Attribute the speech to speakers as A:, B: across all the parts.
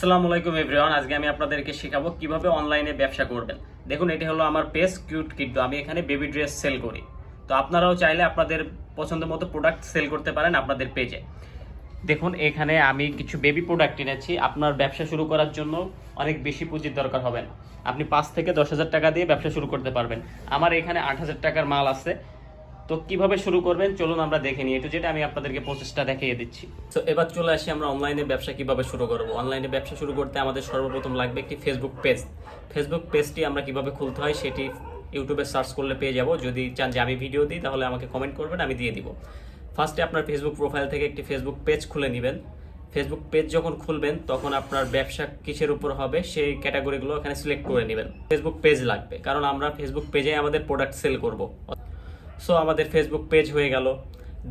A: আসসালামু আলাইকুম এভরিওয়ান। আজকে আমি আপনাদেরকে শেখাবো কীভাবে অনলাইনে ব্যবসা করবেন। দেখুন, এটি হলো আমার পেজ কিউট কিডো আমি এখানে বেবি ড্রেস সেল করি। তো আপনারাও চাইলে আপনাদের পছন্দ মতো প্রোডাক্ট সেল করতে পারেন আপনাদের পেজে। দেখুন, এখানে আমি কিছু বেবি প্রোডাক্ট এনেছি আপনার ব্যবসা শুরু করার জন্য অনেক বেশি পুঁজির দরকার হবে না। আপনি পাঁচ থেকে দশ হাজার টাকা দিয়ে ব্যবসা শুরু করতে পারবেন। আমার এখানে আট হাজার টাকার মাল আছে। তো কীভাবে শুরু করবেন? চলুন আমরা দেখে নিই। একটু যেটা আমি আপনাদেরকে প্রসেসটা দেখিয়ে দিচ্ছি। তো এবার চলে আসি আমরা অনলাইনে ব্যবসা কীভাবে শুরু করব? অনলাইনে ব্যবসা শুরু করতে আমাদের সর্বপ্রথম লাগবে একটি ফেসবুক পেজ ফেসবুক পেজটি আমরা কীভাবে খুলতে হয় সেটি ইউটিউবে সার্চ করলে পেয়ে যাব। যদি চান যে আমি ভিডিও দিই, তাহলে আমাকে কমেন্ট করবেন, আমি দিয়ে দিব। ফার্স্টে আপনার ফেসবুক প্রোফাইল থেকে একটি ফেসবুক পেজ খুলে নেবেন। ফেসবুক পেজ যখন খুলবেন, তখন আপনার ব্যবসা কিসের উপর হবে সেই ক্যাটাগরিগুলো এখানে সিলেক্ট করে নেবেন। ফেসবুক পেজ লাগবে। কারণ আমরা ফেসবুক পেজে আমাদের প্রোডাক্ট সেল করব। সো আমাদের ফেসবুক পেজ হয়ে গেল।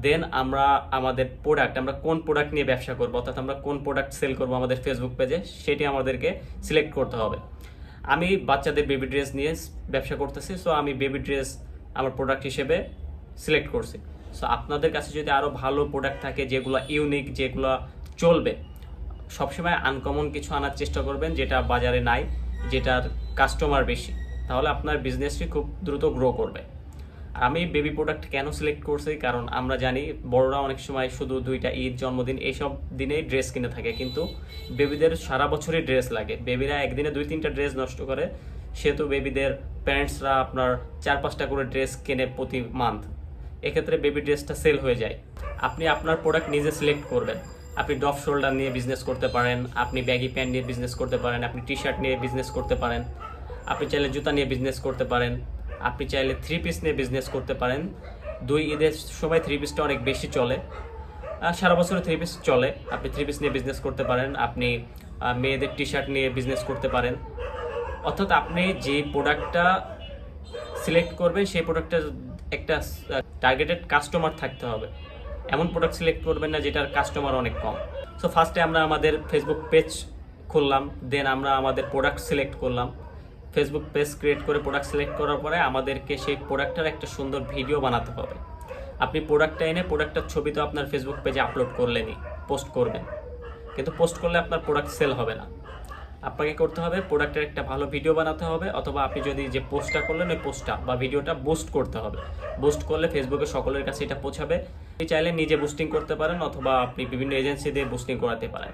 A: দেন আমরা আমাদের প্রোডাক্ট আমরা কোন প্রোডাক্ট নিয়ে ব্যবসা করব, অর্থাৎ আমরা কোন প্রোডাক্ট সেল করব আমাদের ফেসবুক পেজে সেটি আমাদেরকে সিলেক্ট করতে হবে। আমি বাচ্চাদের বেবি ড্রেস নিয়ে ব্যবসা করতেছি সো আমি বেবি ড্রেস আমার প্রোডাক্ট হিসেবে সিলেক্ট করছি। সো আপনাদের কাছে যদি আরও ভালো প্রোডাক্ট থাকে, যেগুলো ইউনিক যেগুলো চলবে, সবসময় আনকমন কিছু আনার চেষ্টা করবেন, যেটা বাজারে নাই, যেটার কাস্টমার বেশি, তাহলে আপনার বিজনেসটি খুব দ্রুত গ্রো করবে। আমি বেবি প্রোডাক্ট কেন সিলেক্ট করছি? কারণ আমরা জানি বড়রা অনেক সময় শুধু দুইটা ঈদ, জন্মদিন এইসব দিনেই ড্রেস কিনে থাকে। কিন্তু বেবিদের সারা বছরই ড্রেস লাগে। বেবিরা একদিনে দুই, তিনটা ড্রেস নষ্ট করে। সেহেতু বেবিদের প্যারেন্টসরা আপনার চার, পাঁচটা করে ড্রেস কেনে প্রতি মান্থ এক্ষেত্রে বেবি ড্রেসটা সেল হয়ে যায়। আপনি আপনার প্রোডাক্ট নিজে সিলেক্ট করবেন। আপনি ডফ শোল্ডার নিয়ে বিজনেস করতে পারেন, আপনি ব্যাগি প্যান্ট নিয়ে বিজনেস করতে পারেন, আপনি টি শার্ট নিয়ে বিজনেস করতে পারেন, আপনি চাইলে জুতা নিয়ে বিজনেস করতে পারেন। আপনি চাইলে থ্রি পিস নিয়ে বিজনেস করতে পারেন। দুই ঈদের সময় থ্রি পিসটা অনেক বেশি চলে। সারা বছরে থ্রি পিস চলে। আপনি থ্রি পিস নিয়ে বিজনেস করতে পারেন। আপনি মেয়েদের টি শার্ট নিয়ে বিজনেস করতে পারেন। অর্থাৎ আপনি যে প্রোডাক্টটা সিলেক্ট করবেন, সেই প্রোডাক্টটা একটা টার্গেটেড কাস্টমার থাকতে হবে। এমন প্রোডাক্ট সিলেক্ট করবেন না যেটার কাস্টমার অনেক কম। সো ফার্স্টে আমরা আমাদের ফেসবুক পেজ খুললাম। দেন আমরা আমাদের প্রোডাক্ট সিলেক্ট করলাম। ফেসবুক পেজ ক্রিয়েট করে প্রোডাক্ট সিলেক্ট করার পরে আমাদেরকে সেই প্রোডাক্টটার একটা সুন্দর ভিডিও বানাতে হবে। আপনি প্রোডাক্টটা এনে প্রোডাক্টটার ছবি তো আপনার ফেসবুক পেজে আপলোড করলেনই পোস্ট করবেন। কিন্তু পোস্ট করলে আপনার প্রোডাক্ট সেল হবে না। আপনাকে করতে হবে প্রোডাক্টের একটা ভালো ভিডিও বানাতে হবে, অথবা আপনি যদি যে পোস্টটা করলেন, ওই পোস্টটা বা ভিডিওটা বুস্ট করতে হবে। বুস্ট করলে ফেসবুকে সকলের কাছে এটা পৌঁছাবে। আপনি চাইলে নিজে বুস্টিং করতে পারেন, অথবা আপনি বিভিন্ন এজেন্সি দিয়ে বুস্টিং করাতে পারেন।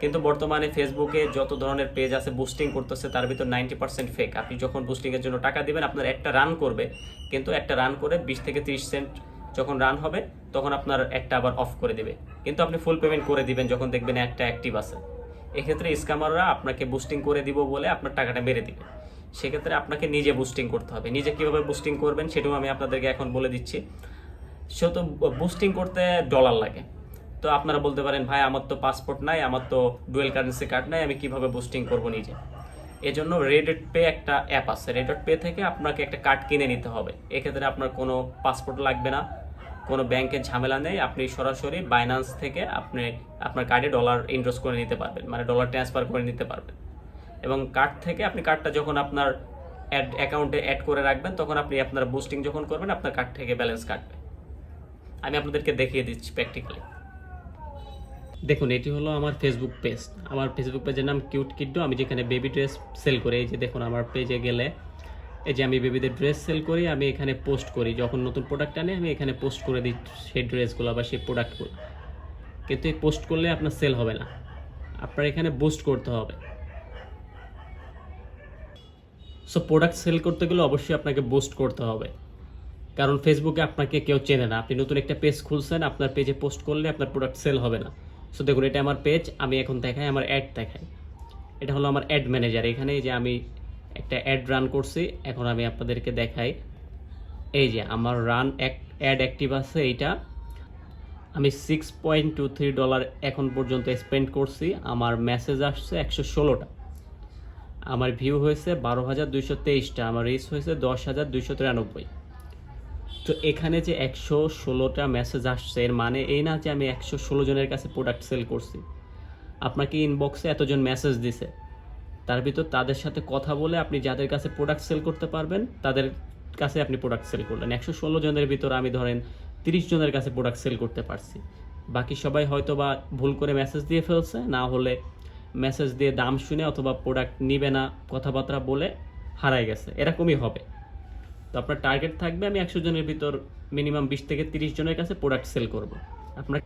A: কিন্তু বর্তমানে ফেসবুকে যত ধরনের পেজ আছে বুস্টিং করতেছে, তার ভিতর নাইনটি পার্সেন্ট ফেক আপনি যখন বুস্টিংয়ের জন্য টাকা দিবেন, আপনার একটা রান করবে। কিন্তু একটা রান করে বিশ থেকে তিরিশ সেন্ট যখন রান হবে, তখন আপনার একটা আবার অফ করে দিবে। কিন্তু আপনি ফুল পেমেন্ট করে দিবেন যখন দেখবেন একটা অ্যাক্টিভ আছে। এক্ষেত্রে স্ক্যামাররা আপনাকে বুস্টিং করে দিব বলে আপনার টাকাটা মেরে দিবে। সেক্ষেত্রে আপনাকে নিজে বুস্টিং করতে হবে। নিজে কীভাবে বুস্টিং করবেন, সেটাও আমি আপনাদেরকে এখন বলে দিচ্ছি। সে তো বুস্টিং করতে ডলার লাগে। তো আপনারা বলতে পারেন, ভাই, আমার তো পাসপোর্ট নাই, আমার তো ডুয়েল কারেন্সি কার্ড নাই, আমি কীভাবে বুস্টিং করব নিজে? এজন্য রেডট পে একটা অ্যাপ আছে। রেডট পে থেকে আপনাকে একটা কার্ড কিনে নিতে হবে। এক্ষেত্রে আপনার কোনো পাসপোর্ট লাগবে না, কোনো ব্যাংকের ঝামেলা নেই, আপনি সরাসরি বাইন্যান্স থেকে আপনি আপনার কার্ডে ডলার ইনভেস্ট করে নিতে পারবেন মানে ডলার ট্রান্সফার করে নিতে পারবেন। এবং কার্ড থেকে আপনি কার্ডটা যখন আপনার অ্যাড অ্যাকাউন্টে অ্যাড করে রাখবেন, তখন আপনি আপনার বুস্টিং যখন করবেন, আপনার কার্ড থেকে ব্যালেন্স কাটবে। আমি আপনাদেরকে দেখিয়ে দিচ্ছি প্র্যাকটিক্যালি দেখুন, এটি হলো আমার ফেসবুক পেজ আমার ফেসবুক পেজের নাম কিউট কিডো আমি যেখানে বেবি ড্রেস সেল করি, এই যে দেখুন, আমার পেজে গেলে এই যে আমি বেবিদের ড্রেস সেল করি, আমি এখানে পোস্ট করি। যখন নতুন প্রোডাক্ট আনি, আমি এখানে পোস্ট করে দিই সেই ড্রেসগুলো বা সেই প্রোডাক্টগুলো কিন্তু এই পোস্ট করলে আপনার সেল হবে না। আপনার এখানে বুস্ট করতে হবে। সো প্রোডাক্ট সেল করতে গেলে অবশ্যই আপনাকে বুস্ট করতে হবে। কারণ ফেসবুকে আপনাকে কেউ চেনে না। আপনি নতুন একটা পেজ খুলছেন, আপনার পেজে পোস্ট করলে আপনার প্রোডাক্ট সেল হবে না। সো দেখুন, এটা আমার পেজ আমি এখন দেখাই, আমার অ্যাড দেখাই। এটা হলো আমার অ্যাড ম্যানেজার এখানে যে আমি একটা অ্যাড রান করছি, এখন আমি আপনাদেরকে দেখাই। এই যে আমার রান অ্যাড অ্যাক্টিভ আছে এইটা। আমি six point two three dollar এখন পর্যন্ত স্পেন্ড করছি, আমার মেসেজ আসছে একশো ষোলোটা। আমার ভিউ হয়েছে বারো হাজার দুইশো তেইশটা, আমার রিচ হয়েছে দশ হাজার দুইশো তিরানব্বই। তো এখানে যে একশো ষোলোটা মেসেজ আসছে, এর মানে এই না যে আমি একশো ষোলো জনের কাছে প্রোডাক্ট সেল করছি। আপনাকে ইনবক্সে এতজন মেসেজ দিছে। তার ভিতর তাদের সাথে কথা বলে আপনি যাদের কাছে প্রোডাক্ট সেল করতে পারবেন, তাদের কাছে আপনি প্রোডাক্ট সেল করলেন। একশো ষোলো জনের ভিতর আমি ধরেন তিরিশ জনের কাছে প্রোডাক্ট সেল করতে পারছি। বাকি সবাই হয়তো বা ভুল করে মেসেজ দিয়ে ফেলছে, না হলে মেসেজ দিয়ে দাম শুনে অথবা প্রোডাক্ট নিবে না, কথাবার্তা বলে হারাই গেছে। এরকমই হবে। তো আপনার টার্গেট থাকবে, আমি একশো জনের ভিতর মিনিমাম বিশ থেকে তিরিশ জনের কাছে প্রোডাক্ট সেল করব। আপনার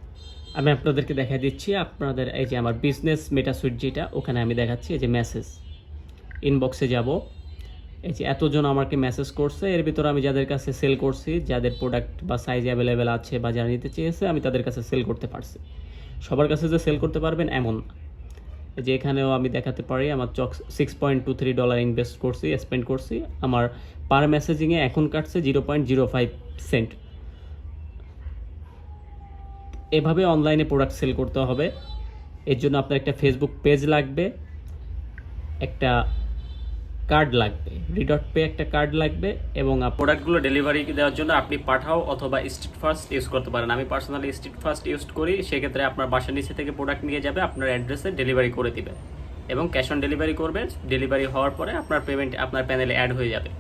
A: আমি আপনাদেরকে দেখা দিচ্ছি, আপনাদের এই যে আমার বিজনেস মেটা সুইট যেটা, ওখানে আমি দেখাচ্ছি এই যে মেসেজ ইনবক্সে যাব। এই যে এতজন আমাকে মেসেজ করছে, এর ভিতরে আমি যাদের কাছে সেল করছি, যাদের প্রোডাক্ট বা সাইজ অ্যাভেলেবেল আছে বা যারা নিতে চেয়েছে, আমি তাদের কাছে সেল করতে পারছি। সবার কাছে যে সেল করতে পারবেন এমন না। যে এখানেও আমি দেখাতে পারি, আমার চক six point two three dollar invest করছি স্পেন্ড করছি। আমার পার মেসেজিংয়ে এখন কাটছে zero point zero five cent এভাবে অনলাইনে প্রোডাক্ট সেল করতে হবে। এর জন্য আপনার একটা ফেসবুক পেজ লাগবে, একটা কার্ড লাগবে। রিডট পে একটা কার্ড লাগবে এবং প্রোডাক্টগুলো ডেলিভারি দেওয়ার জন্য আপনি পাঠাও অথবা স্ট্রিট ফার্স্ট ইউজ করতে পারেন। আমি পার্সোনালি স্ট্রিট ফার্স্ট ইউজ করি, সেক্ষেত্রে আপনার বাসার নিচে থেকে প্রোডাক্ট নিয়ে যাবে, আপনার অ্যাড্রেসে ডেলিভারি করে দিবে। এবং ক্যাশ অন ডেলিভারি করবে ডেলিভারি হওয়ার পরে আপনার পেমেন্ট আপনার প্যানেলে অ্যাড হয়ে যাবে।